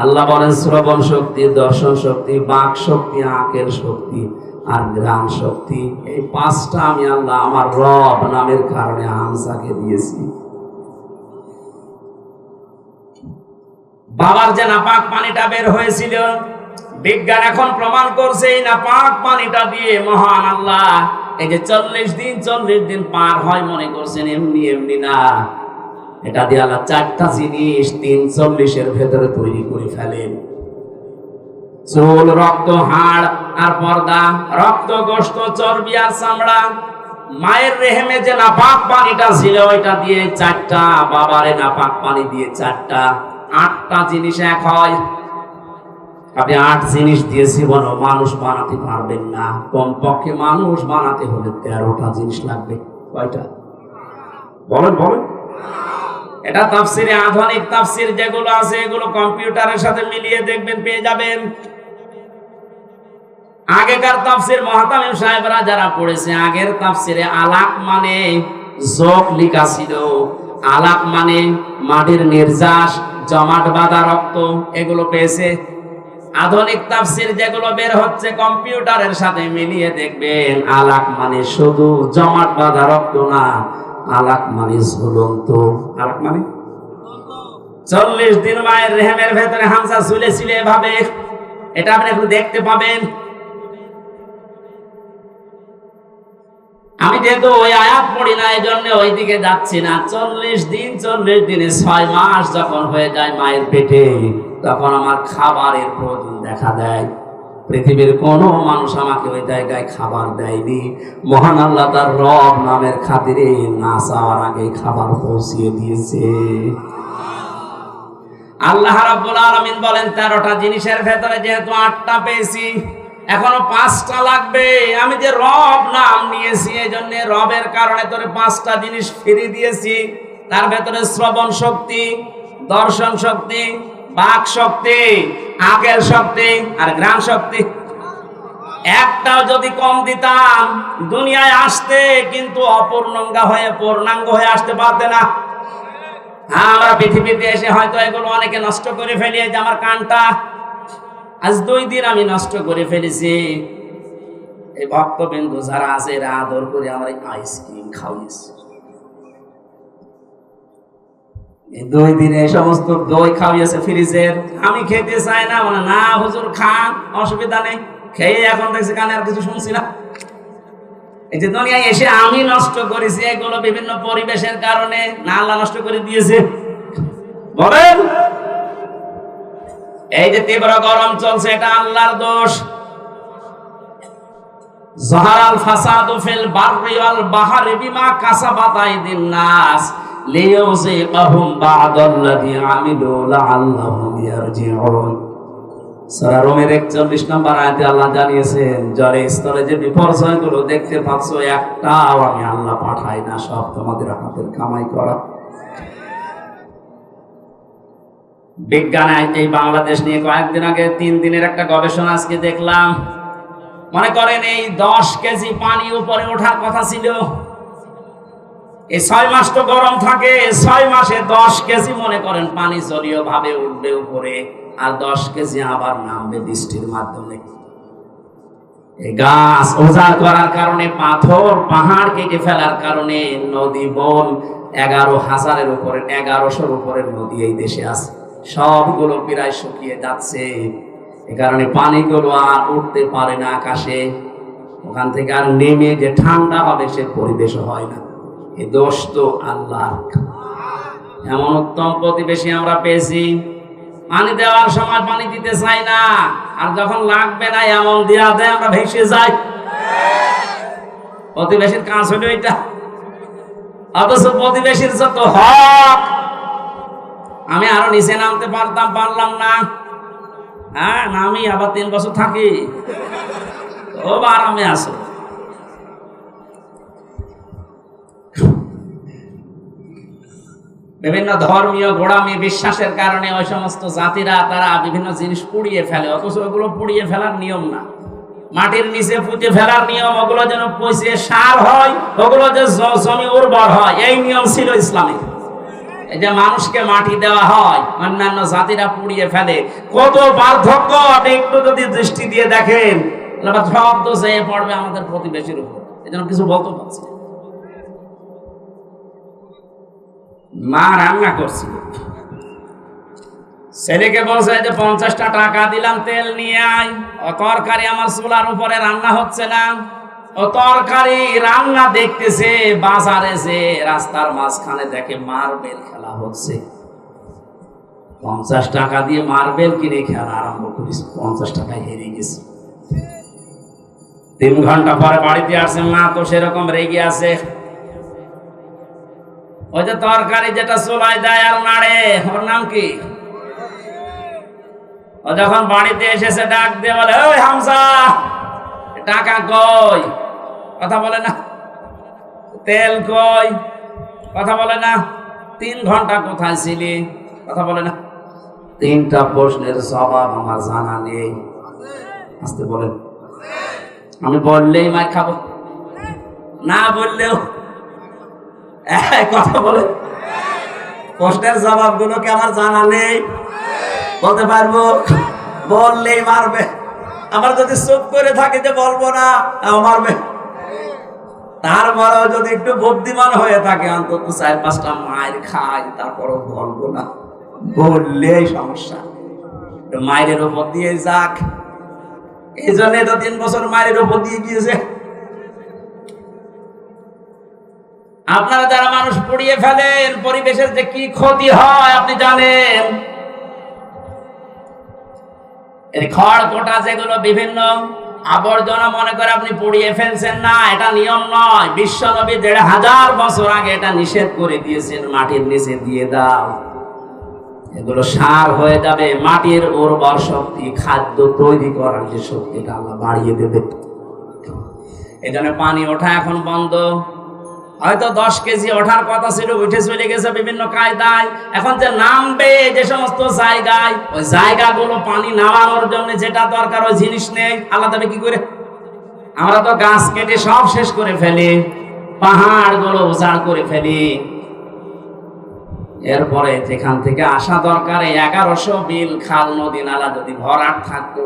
আল্লাহ বলেন শ্রবণ শক্তি, দর্শন শক্তি, বাক শক্তি আঁকের শক্তি আর গ্রাম শক্তি। এই পাঁচটা আমি আল্লাহ আমার রব নামের কারণে হামসাকে দিয়েছি। বাবার যে নাপাক পানিটা বের হয়েছিল, বিজ্ঞান এখন প্রমাণ করছে, এই নাপাক পানিটা দিয়ে মহান আল্লাহ এই যে চল্লিশ দিন চল্লিশ দিন পার হয় মনে করছেন, এমনি এমনি না। এটা দিয়ে আল্লাহ চারটা জিনিস তিন চল্লিশের ভেতরে তৈরি করে ফেলেন। চুল, রক্ত, হাড় আর পর্দা, রক্ত গোস্ত চর্বি আর চামড়া। মায়ের রেহেমে যে নাপাক পানিটা ছিল, ওইটা দিয়ে চারটা, বাবারে নাপাক পানি দিয়ে চারটা, আটটা জিনিস এক হয়। আপনি আট জিনিস দিয়ে জীবন মানুষ বানাতে পারবেন না। কমপক্ষে মানুষ বানাতে হলে তেরোটা জিনিস লাগবে। কয়টা? বলেন বলেন। এটা তাফসিরে আধুনিক তাফসির যেগুলো আছে, এগুলো কম্পিউটারের সাথে মিলিয়ে দেখবেন, পেয়ে যাবেন। আগেকার তাফসির মহাতামিম সাহেবরা যারা পড়েছে, আগের তাফসিরে আলাক মানে যোগ লিখা ছিল। আলাক মানে মাটির নির্যাস, জমাট বাঁধা রক্ত, এগুলো পেয়েছে। আধুনিক তাফসির যেগুলো বের হচ্ছে, কম্পিউটারের সাথে মিলিয়ে দেখবেন আলাক মানে শুধু জমাট বাঁধা রক্ত না আলাক মানে ঝুলন্ত। আলাক মানে? চল্লিশ দিন মায়ের রেহেমের ভেতরে হামসা ঝুলেছিল এভাবে। এটা আপনি একটু দেখতে পাবেন। আমি যেহেতু ওই আয়াত পড়ি না এই জন্য ওই দিকে যাচ্ছি না। চল্লিশ দিন, চল্লিশ দিনে ছয় মাস যখন হয়ে যায় মায়ের পেটে, তখন আমার খাবারের প্রয়োজন দেখা দেয়। পৃথিবীর কোনো মানুষ আমাকে ওই জায়গায় খাবার দেয়নি। মহান আল্লাহ তার রব নামের খাতিরে না চাওয়ার আগে খাবার পৌঁছিয়ে দিয়েছে। আল্লাহ রাব্বুল আলামিন বলেন, তেরোটা জিনিসের ভেতরে যেহেতু আটটা পেয়েছি, এখনও পাঁচটা লাগবে। আমি যে রব নাম নিয়েছি এই জন্য রবের কারণে তোরে পাঁচটা জিনিস ফিরিয়ে দিয়েছি। তার ভেতরে শ্রবণ শক্তি, দর্শন শক্তি, বাক শক্তি আকের শক্তি আর গ্রাম শক্তি। একটাও যদি কম দিতাম দুনিয়ায় আসতে কিন্তু অপূর্ণাঙ্গা হয়ে পূর্ণাঙ্গ হয়ে আসতে পারতে না। হ্যাঁ, আমরা পৃথিবীতে এসে হয়তো এগুলো অনেকে নষ্ট করে ফেলি যে আমার কানটা। আজ দুই দিন আমি নষ্ট করে ফেলেছি। এই ভক্তবিন্দু যারা আছে এরা আদর করে আমার আইসক্রিম খাওয়াইছে। দুই দিনে সমস্ত দই খাওয়াইছে ফ্রিজের। আমি খেতে চাই না মানে না, হুজুর, খান, অসুবিধা নেই। খেয়ে এখন দেখছি কানে আর কিছু শুনছি না। এই যে দুনিয়ায় এসে আমি নষ্ট করেছি, এগুলো বিভিন্ন পরিবেশের কারণে না, আল্লাহ নষ্ট করে দিয়েছে। বলেন, এই যে তীব্র গরম চলছে, এটা আল্লাহর দোষ। জহারাল ফাসাদু ফিল বাররি ওয়াল বাহরি বিমা কাসাবাত আইদিন নাস। লিইউযিকাহুম বা'দাল্লাযী আমিলু লাআল্লাহুম ইয়ারজিউন সূরা রোমের 41 নম্বর আয়াতে আল্লাহ জানিয়েছেন জলে স্তরে যে বিপর্যয়গুলো দেখতে পাচ্ছ, একটাও আমি আল্লাহ পাঠাই না, সব তোমাদের হাতের কামাই করা। বিজ্ঞান এই বাংলাদেশ নিয়ে কয়েকদিন আগে তিন দিনের একটা গবেষণা আজকে দেখলাম। মনে করেন এই দশ কেজি পানি উপরে ওঠার কথা ছিল। এই ছয় মাস তো গরম থাকে ছয় মাসে দশ কেজি মনে করেন পানি জলীয় ভাবে উঠবে উপরে, আর দশ কেজি আবার নামবে বৃষ্টির মাধ্যমে। গাছ ওজাড় করার কারণে, পাথর, পাহাড় কেটে ফেলার কারণে নদী, বন এগারো হাজারের উপরে, এগারোশোর নদী এই দেশে আছে। সবগুলো প্রায় শুকিয়ে যাচ্ছে। এ কারণে পানিগুলো আর উঠতে পারে না আকাশে। ওখান থেকে আর নেমে যে ঠান্ডা হবে সে পরিবেশ হয় না। এ দোষ তো আল্লাহ এমন উত্তম প্রতিবেশী আমরা পেয়েছি। পানি দেওয়ার সময় পানি দিতে চাই না। আর যখন লাগবে না, এমন দেওয়া দেয়, আমরা ভেসে যাই। প্রতিবেশীর কাজ হলো এটা। অথচ প্রতিবেশীর যত হক, আমি আরও নিচে নামতে পারতাম, পারলাম না। হ্যাঁ নামি, আবার তিন বছর থাকি। খুব আরামে আসো বিভিন্ন ধর্মীয় গোড়ামি বিশ্বাসের কারণে ওই সমস্ত জাতিরা তারা বিভিন্ন জিনিস পুড়িয়ে ফেলে, অথচ ওগুলো পুড়িয়ে ফেলার নিয়ম না। মাটির নিচে পুঁতে ফেলার নিয়ম, ওগুলো যেন পচে সার হয়, ওগুলো যে জমি উর্বর হয়, এই নিয়ম ছিল ইসলামে। এই যে মানুষকে মাটি দেওয়া হয়, অন্যান্য জাতিরা পুড়িয়ে ফেলে। কত পার্থক্য আপনি একটু যদি দৃষ্টি দিয়ে দেখেন সব তো পড়বে আমাদের প্রতিবেশীর উপর। এই জন্য কিছু বলতে পারছি মা রান্না করছিল। ছেলেকে বলছে যে পঞ্চাশটা টাকা দিলাম, তেল নিয়ে আয়। ও তরকারি আমার চুলার উপরে রান্না হচ্ছে না। ও তরকারি রান্না দেখতেছে, বাজারে যে রাস্তার মাঝখানে দেখে মার্বেল খেলা হচ্ছে। পঞ্চাশ টাকা দিয়ে মার্বেল কিনে খেলা আরম্ভ করিস, পঞ্চাশ টাকায় হেরে গেছে। তিন ঘণ্টা পরে বাড়িতে আসছে মা তো সেরকম রেগে আছে? ওই যে তরকারি যেটা চুলায় দেয় আর নাড়ে, ওর নাম কি? ও যখন বাড়িতে এসেছে, ডাক দিয়ে বলে, ওই হামসা টাকা কই? কথা বলে না। তেল কই? কথা বলে না। তিন ঘণ্টা কোথায় ছিলি? কথা বলে না। তিনটা প্রশ্নের জবাব আমার জানা নেই। আসতে বলেন। আমি বললেই মার খাব। না বললেও প্রশ্নের জবাবগুলো কি আমার জানা নেই? বলতে পারব? বললেই মারবে। আমার যদি চুপ করে থাকে যে বলব না, তাও মারবে। তারপরেও যদি একটু বুদ্ধিমান হয়ে থাকে, অন্তত চার পাঁচটা মায়ের খাই, তারপরও বলব না। বললেই সমস্যা। মায়ের উপর দিয়ে যাক। এই জন্য তো তিন বছর মায়ের উপর দিয়ে গিয়েছে। আপনারা যারা মানুষ পুড়িয়ে ফেলেন, পরিবেশের যে কি ক্ষতি হয় আপনি জানেন? খড় কোটা যেগুলো বিভিন্ন আবর্জনা মনে করে আপনি পুড়িয়ে ফেলছেন না, এটা নিয়ম নয়। বিশ্ব নবী দেড় হাজার বছর আগে এটা নিষেধ করে দিয়েছেন, মাটির নিচে দিয়ে দাও। এগুলো সার হয়ে যাবে, মাটির উর্বর শক্তি, খাদ্য তৈরি করার যে শক্তিটা আল্লাহ বাড়িয়ে দেবে। এই জন্য পানি ওঠা এখন বন্ধ। হয়তো দশ কেজি ওঠার কথা ছিল, উঠে চলে গেছে বিভিন্ন কায়দায়। এখন যে নামবে যে সমস্ত জায়গায়, ওই জায়গাগুলো পানি নামানোর জন্য যেটা দরকার, ওই জিনিস নেই। আল্লাহ দেবে কি করে? আমরা তো গাছ কেটে সব শেষ করে ফেলি পাহাড়গুলো উজাড় করে ফেলি। এরপরে যেখান থেকে আসা দরকার এগারোশো বিল খাল নদী নালা যদি ভরাট থাকতো,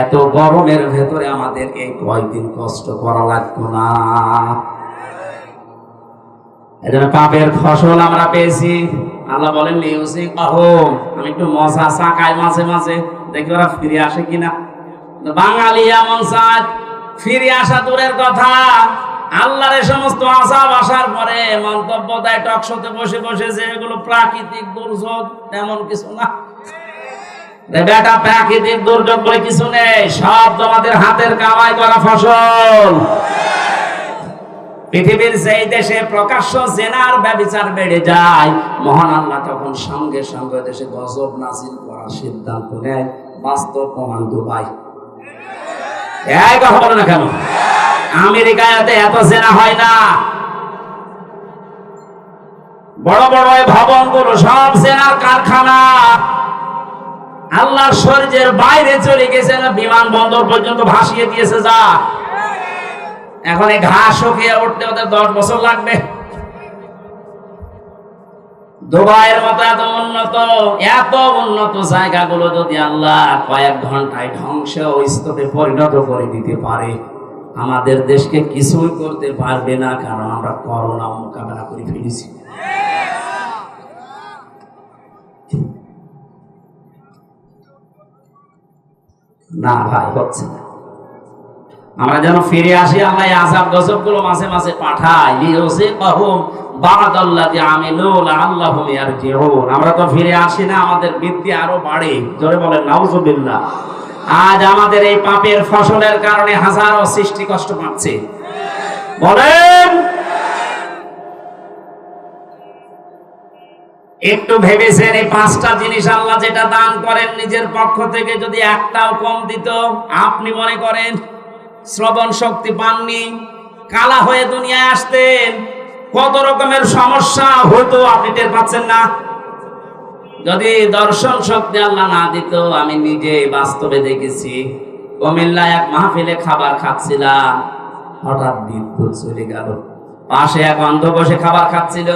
এত গরমের ভেতরে আমাদের এই কয়দিন কষ্ট করা লাগতো না। এজন্য পাপের ফসল আমরা পেয়েছি। আল্লাহ বলেন লিউসি পাহম আমি একটু মশা চাকাই মাঝে মাঝে দেখি ওরা ফিরে আসে কিনা। বাঙালি এমন সাজ ফিরে আসা দূরের কথা। আল্লাহর এই সমস্ত আশাব আসার পরে মন্তব্য দেয় টকশোতে বসে বসে যে এগুলো প্রাকৃতিক দুর্যোগ, তেমন কিছু না। বেটা, প্রাকৃতিক দুর্যোগ বলে কিছু নেই, সব তোমাদের হাতের কামাই করা ফসল। পৃথিবীর যেই দেশে প্রকাশ্য জেনার ব্যবচার বেড়ে যায়, মহান আল্লাহ তখন সঙ্গে সঙ্গে দেশে গজব নাজিল করার সিদ্ধান্ত নেয়। বাস্তব প্রমাণ দুবাই। কথা বলে না কেন? আমেরিকায় এত জেনা হয় না। বড় বড় ভবনগুলো সব কারখানা। শরীরের বাইরে চলে গেছে না, বিমানবন্দর পর্যন্ত ভাসিয়ে দিয়েছে যা। এখন এই ঘাস শুকিয়ে উঠতে ওদের দশ বছর লাগবে। দুবাইয়ের মতো এত উন্নত এত উন্নত জায়গাগুলো যদি আল্লাহ কয়েক ঘন্টায় ধ্বংস ও স্তূপে পরিণত করে দিতে পারে, আমাদের দেশকে কিছুই করতে পারবে না, কারণ আমরা করোনা মোকাবেলা করে ফেলেছি না ভাই, হচ্ছে না। আমরা যেন ফিরে আসি আল্লাহ আজাব গজবগুলো মাঝে মাঝে পাঠাই। আমরা তো ফিরে আসি না, আমাদের বৃদ্ধি আরও বাড়ে। জোরে বলেন, নাউজুবিল্লাহ। আজ আমাদের এই পাপের ফসলের কারণে হাজারো সৃষ্টি কষ্ট পাচ্ছে। বলেন! একটু ভেবেছেন এই পাঁচটা জিনিস আল্লাহ যেটা দান করেন, নিজের পক্ষ থেকে যদি একটাও কম দিত, আপনি মনে করেন শ্রবণ শক্তি পাননি। কালা হয়ে দুনিয়ায় আসতেন। কত রকমের সমস্যা হতো আপনি টের পাচ্ছেন না। যদি দর্শন শক্তি আল্লাহ না দিত, আমি নিজে বাস্তবে দেখেছি। কুমিল্লায় এক মাহফিলে খাবার খাচ্ছিলাম। হঠাৎ বিদ্যুৎ চলে গেল। পাশে এক অন্ধ বসে খাবার খাচ্ছিল।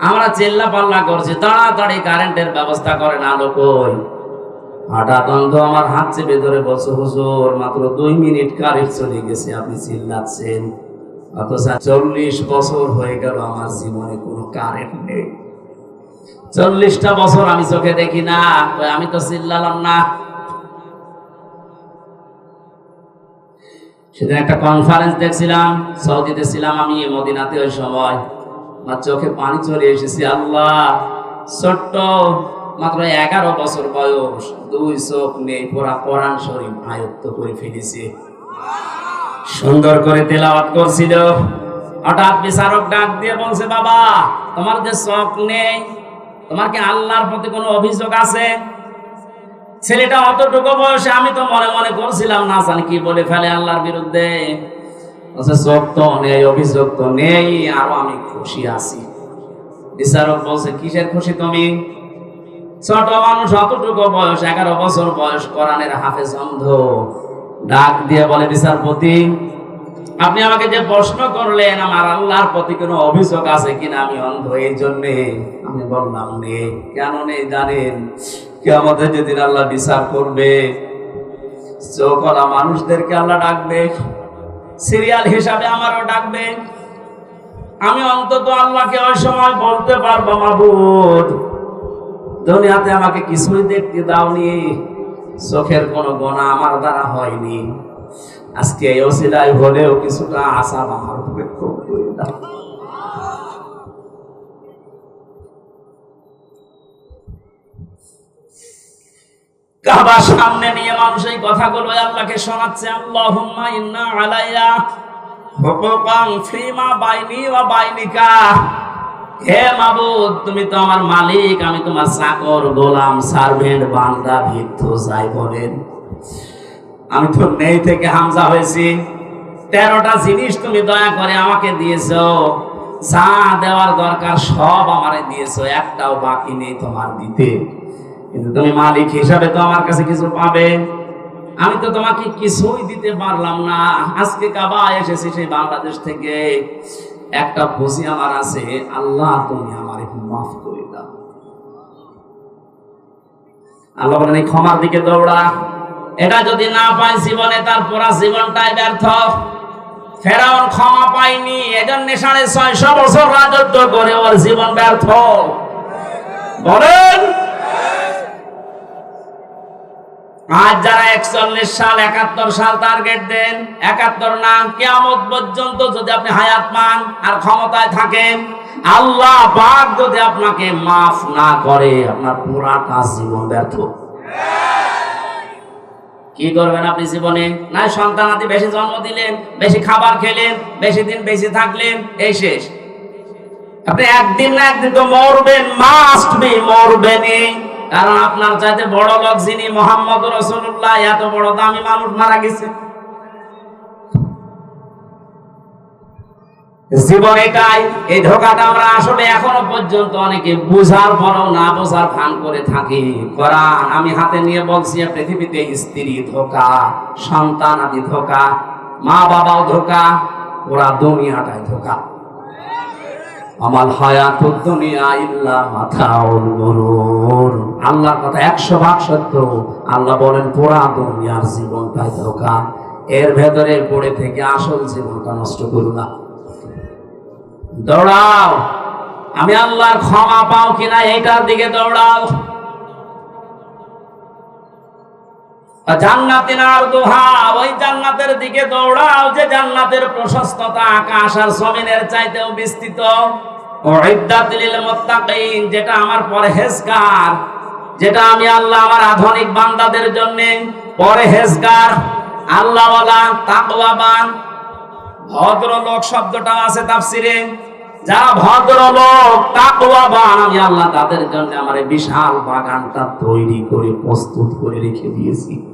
আমরা চেল্লা পাল্লা করছি, তাড়াতাড়ি কারেন্টের ব্যবস্থা করেন আলো কই? হঠাৎ অন্ধ আমার হাত চেপে ধরে হুজুর, মাত্র দুই মিনিট কারেন্ট চলে গেছে, আপনি চিল্লাচ্ছেন। অথচ চল্লিশ বছর হয়ে গেল আমার জীবনে কোনো কারেন্ট নেই। চল্লিশটা বছর আমি চোখে দেখি না আমি তো চিল্লালাম না। সেদিন একটা কনফারেন্স দেখছিলাম, সৌদিতে ছিলাম আমি, মদিনাতে ওই সময়। আমার চোখে পানি চলে এসেছে, আল্লাহ, ছোট্ট মাত্র এগারো বছর বয়স, দুই চোখ নেই, পুরা কোরআন শরীফ আয়ত্ত করে ফেলেছে। সুন্দর করে তেলাওয়াত করছিল। হঠাৎ বিচারক ডাক দিয়ে বলছে, বাবা, তোমার যে চোখ নেই, তোমার কি আল্লাহর প্রতি কোনো অভিযোগ আছে? ছেলেটা অতটুকু বয়সে আমি তো মনে মনে করছিলাম, না জানি কি বলে ফেলে আল্লাহর বিরুদ্ধে। চোখ তো নেই, অভিযোগ তো নেই, আরও আমি খুশি আছি। বিচারক বলছে, কিসের খুশি তুমি? ছোট মানুষ, অতটুকু বয়স, এগারো বছর বয়স, কোরআনের হাফেজ অন্ধ। ডাক দিয়ে বলে, বিচারপতি, আপনি আমাকে যে প্রশ্ন করলেন, আমার আল্লাহর প্রতি কোনো অভিযোগ আছে কিনা? আমি অন্ধ, এই জন্যে আমি বললাম, নেই। কেন নেই জানেন? কে আমাদের যেদিন আল্লাহ বিচার করবে চোখলা মানুষদেরকে আল্লাহ ডাকবে, সিরিয়াল হিসাবে আমারও ডাকবে। আমি অন্তত আল্লাহকে ওই সময় বলতে পারব, মাবুদ। দুনিয়াতে আমাকে কিছুই দেখতে দাওনি। চোখের কোনো গোনা আমার দ্বারা হয়নি। আজকে এই অসিলায় হলেও কিছুটা আশা আমার দাও সামনে নিয়ে মানুষ এই কথাগুলো আল্লাহকে শোনাচ্ছে, আল্লাহুম্মা ইন্না আলাইয়া হুকুকান ফিমা বাইনি ওয়া বাইনিকা। হে মাবুদ, তুমি তো আমার মালিক, আমি তোমার চাকর গোলাম, সার্ভেন্ট, বান্দা ভিত্ত যাই বলেন আমি তো নেই থেকে হামজা হয়েছি। তেরোটা জিনিস তুমি দয়া করে আমাকে দিয়েছ। যা দেওয়ার দরকার সব আমারে দিয়েছ, একটাও বাকি নেই তোমার দিতে। কিন্তু তুমি মালিক হিসাবে তো আমার কাছে কিছু পাবে। আমি তো তোমাকে কিছুই দিতে পারলাম না। আজকে কাবা এসেছি সেই বাংলাদেশ থেকে। একটা খুশি আমার আছে, আল্লাহ তুমি আমার মাফ করে দাও। আল্লাহ বলেন, এই ক্ষমার দিকে দৌড়া। এটা যদি না পায় জীবনে, তার পুরা জীবনটাই ব্যর্থ। ফেরাউন ক্ষমা পায়নি, এজন্য সাড়ে ছয়শো বছর রাজত্ব করে ওর জীবন ব্যর্থ। বলেন আজ যারা একচল্লিশ সাল, একাত্তর সাল টার্গেট দেন, একাত্তর না কেয়ামত পর্যন্ত যদি আপনি হায়াত পান আর ক্ষমতায় থাকেন, আল্লাহ পাক যদি আপনাকে মাফ না করে, আপনার পুরাটা জীবন ব্যর্থ। কি করবেন আপনি জীবনে? না, সন্তান আদি বেশি জন্ম দিলেন, বেশি খাবার খেলেন, বেশি দিন বেশি থাকলেন, এই শেষ। আপনি একদিন না একদিন তো মরবেন মাস্ট বি মরবেনই। কারণ আপনার চাইতে বড় লোক যিনি মোহাম্মদ রসুল্লাহ এত বড় দামি মানুষ মারা গেছে। জীবন এটাই, এই ধোকাটা আমরা আসলে এখনও পর্যন্ত অনেকে বুঝার পরও না বোঝার ভান করে থাকি। আমি হাতে নিয়ে বলছি পৃথিবীতে স্ত্রী ধোকা, সন্তান আদি ধোকা মা বাবাও ধোকা, ওরা দুনিয়াটাই ধোকা। আমার হায়াত দুনিয়া ইল্লা মাথাউল আল্লাহর কথা একশো ভাগ সত্য। আল্লাহ বলেন পুরা দুনিয়ার জীবনটাই ধোকা এর ভেতরে পড়ে থেকে আসল জীবনটা নষ্ট করু না। দৌড়াও। আমি আল্লাহর ক্ষমা পাও কিনা এটার দিকে দৌড়াও। আধুনিক বান্দাদের জন্য তাকওয়াবান। ভদ্রলোক শব্দটা আছে তাফসিরে। যারা ভদ্রলোক, তাকওয়াবান, আমি আল্লাহ তাদের জন্য আমার বিশাল বাগানটা তৈরি করে, প্রস্তুত করে রেখে দিয়েছি।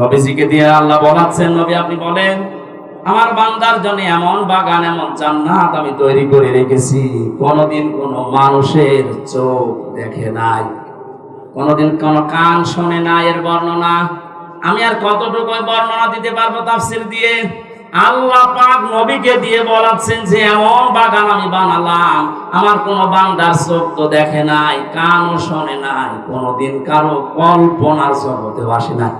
নবীজিকে দিয়ে আল্লাহ বলাচ্ছেন, নবী, আপনি বলেন, আমার বান্দার জন্য এমন বাগান, এমন জান্নাত আমি তৈরি করে রেখেছি। কোনোদিন কোনো মানুষের চোখ দেখে নাই। কোনোদিন কোনো কান শোনে না, এর বর্ণনা। আমি আর কতটুকু বর্ণনা দিতে পারব তাফসির দিয়ে? আল্লাহ পাক নবীকে দিয়ে বলাচ্ছেন যে, এমন বাগান আমি বানালাম, আমার কোনো বান্দার চোখ তো দেখে নাই, কানও শোনে নাই, কোনোদিন কারও কল্পনার জগতে আসে নাই।